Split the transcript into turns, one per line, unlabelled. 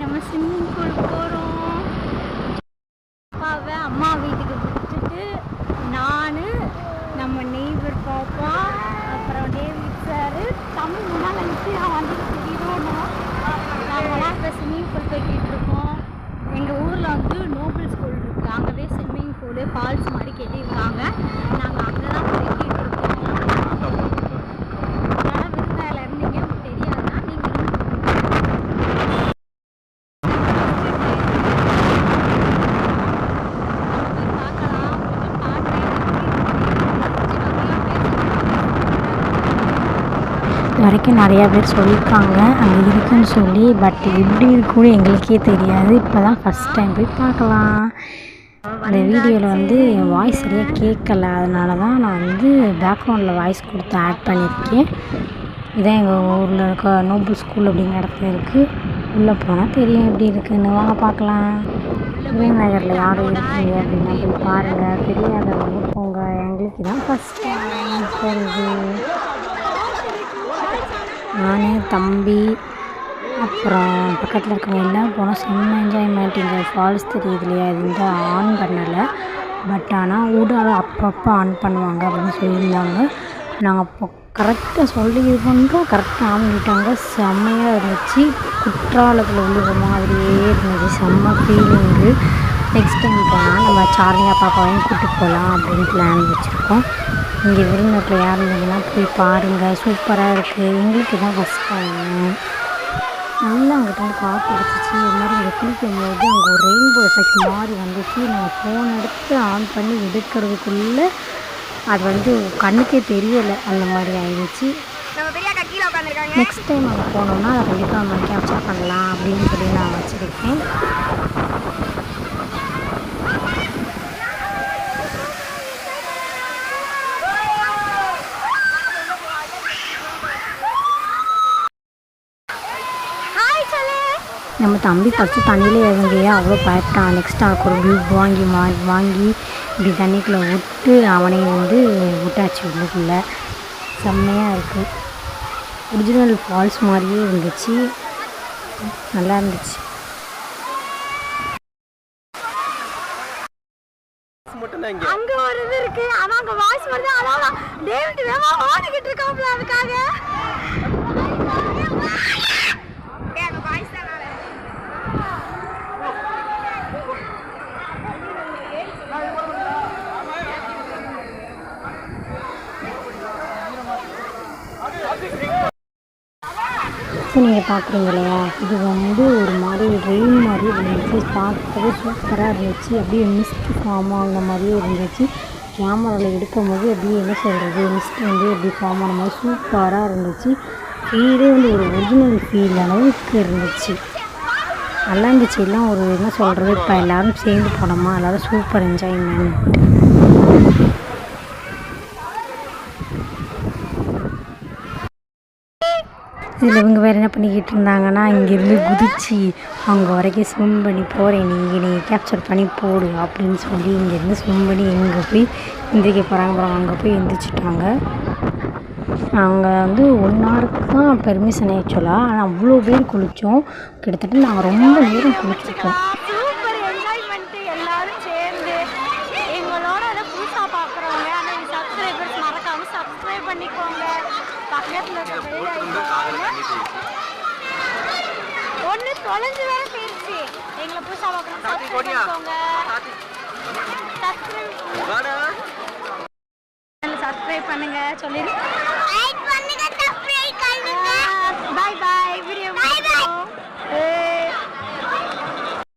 நம்ம swimming pool போகிறோம் அப்பாவை அம்மா வீட்டுக்கு விட்டுட்டு நான் நம்ம நெய்பர் பாப்பா அப்புறம் டேவிட் சார் தமிழ் முன்னால் நிறுத்தி நான் வந்து தெரியுதோன்னு நாங்களாம் இப்போ ஸ்விம்மிங் பூல் போய்கிட்டு இருக்கோம். எங்கள் ஊரில் வந்து நோபல் ஸ்கூல் இருக்குது அங்கே ஸ்விம்மிங் பூலு ஃபால்ஸ் மாதிரி கட்டியிருக்காங்க நாங்கள் அங்கே தான் போய்கிட்டு இருக்கோம் அதனால் விருந்தாயில் இருந்தீங்க உங்களுக்கு தெரியாதுன்னா நீங்கள்
இது வரைக்கும் நிறையா பேர் சொல்லியிருக்காங்க அங்கே இருக்குன்னு சொல்லி பட் எப்படி இருக்குன்னு எங்களுக்கே தெரியாது. இப்போ தான் ஃபஸ்ட் டைம் போய் பார்க்கலாம். அந்த வீடியோவில் வந்து என் வாய்ஸ் சரியாக கேட்கல. அதனால தான் நான் வந்து பேக்ரவுண்டில் வாய்ஸ் கொடுத்து ஆட் பண்ணியிருக்கேன். இதான் எங்கள் ஊரில் இருக்க நோபல் ஸ்கூல் அப்படிங்கிற இடத்துல இருக்குது உள்ளே போனால் தெரியும் எப்படி இருக்குன்னு. வாங்க பார்க்கலாம். சிவன் நகரில் யாரும் இருக்கீங்க அப்படின்னா போய் பாருங்கள் தெரியாதவங்க போங்க. எங்களுக்கு தான் ஃபஸ்ட் டைம் போகிறது நான் தம்பி அப்புறம் பக்கத்தில் இருக்கவங்க எல்லாம் போனோம் செம்ம என்ஜாய்மெண்ட் இங்கே ஃபால்ஸ் தெரியுது இல்லையா இது வந்து ஆன் பண்ணலை. பட் ஆனால் ஊடால அப்பப்போ ஆன் பண்ணுவாங்க அப்படின்னு சொல்லியிருந்தாங்க. நாங்கள் அப்போ கரெக்டாக சொல்லி இது பண்ணுறோம் கரெக்டாக ஆன் பண்ணிட்டாங்க. செம்மையாக இருந்துச்சு. குற்றாலத்தில் உள்ள மாதிரியே இருந்துச்சு. செம்ம ஃபீலிங்கு நெக்ஸ்ட் டைம் போனால் நம்ம சார்லியா பாப்பாவையும் கூப்பிட்டு போகலாம் அப்படின்னு பிளான் வச்சுருக்கோம். இங்கே விருந்தினத்தில் யார் இருந்தீங்கன்னா போய் பாருங்கள் சூப்பராக இருக்குது எங்களுக்கு தான் ஃபஸ்ட் டைம் நல்லா அங்கிட்ட வந்து காற்று அடிச்சிச்சு. இது மாதிரி இங்கே குளிக்கும் போது அங்கே ஒரு ரெயின்போ எஃபெக்ட் மாதிரி வந்துச்சு. நாங்கள் ஃபோன் எடுத்து ஆன் பண்ணி எடுக்கிறதுக்குள்ளே அது வந்து கண்ணுக்கே தெரியலை. அந்த மாதிரி ஆயிடுச்சு. நெக்ஸ்ட் டைம் அங்கே போனோம்னா அதை கண்டிப்பாக நம்ம கேப்சர் பண்ணலாம் அப்படின்னு சொல்லி நான் வச்சுருக்கேன்
ஹாய் சொல்லு
நம்ம தம்பி ஃபஸ்ட்டு தண்ணியிலே இறங்கியே? அவ்வளோ பயப்பட்டான் நெக்ஸ்ட் அவனுக்கு ஒரு டியூப் வாங்கி மா வாங்கி இப்படி தண்ணிக்குள்ளே விட்டு அவனையும் வந்து விட்டாச்சு உள்ளுக்குள்ளே. செம்மையாக இருக்குது ஒரிஜினல் ஃபால்ஸ் மாதிரியே இருந்துச்சு. நல்லா இருந்துச்சு.
அங்க ஒரு இது இருக்கு. ஆனா அங்க வாய்ஸ் வருது. அதான் டேவிட் வேமா ஓடிக்கிட்டு இருக்காப்ல அதுக்காக.
இப்போ நீங்கள் பார்க்குறீங்க இல்லையா? இது வந்து ஒரு மாதிரி ரெயின் மாதிரி இருந்துச்சு. பார்க்கவே சூப்பராக இருந்துச்சு. அப்படியே மிஸ்ட் ஃபார்ம் ஆன மாதிரியே இருந்துச்சு. கேமராவில் எடுக்கும் போது அப்படியே என்ன சொல்கிறது மிஸ்ட் வந்து அப்படி ஃபார்ம் ஆன மாதிரி சூப்பராக இருந்துச்சு. ஃபீலே வந்து ஒரு ஒரிஜினல் ஃபீல் அளவுக்கு இருந்துச்சு. நல்லா இருந்துச்சு. எல்லாம் ஒரு என்ன சொல்கிறது இப்போ எல்லோரும் சேர்ந்து போனோமா? எல்லோரும் சூப்பர் என்ஜாய்மெண்ட் இதில் இவங்க வேறு என்ன பண்ணிக்கிட்டு இருந்தாங்கன்னா இங்கேருந்து குதிச்சு அவங்க வரைக்கும் ஸ்விம் பண்ணி போகிறேன் நீங்கள் நீங்கள் கேப்சர் பண்ணி போடு அப்படின்னு சொல்லி இங்கேருந்து ஸ்விம் பண்ணி எங்கே போய் எந்திரிக்க போகிறாங்க அப்புறம் அங்கே போய் எந்திரிச்சிட்டாங்க. அவங்க வந்து ஒன் ஹவருக்கு தான் பெர்மிஷன் ஆக்சுவலாக ஆனால் அவ்வளோ பேர் குளித்தோம் கிட்டத்தட்ட நாங்கள் ரொம்ப நேரம் குளிச்சிருக்கோம்.
பண்ணிக்கோங்க பக்கத்துல இருக்க bell icon ஒண்ணு தொலைஞ்சு வேற போயிருச்சு எங்களை புதுசா பார்க்கணும். சப்ஸ்கிரைப் பண்ணுங்க. சொல்லிரு.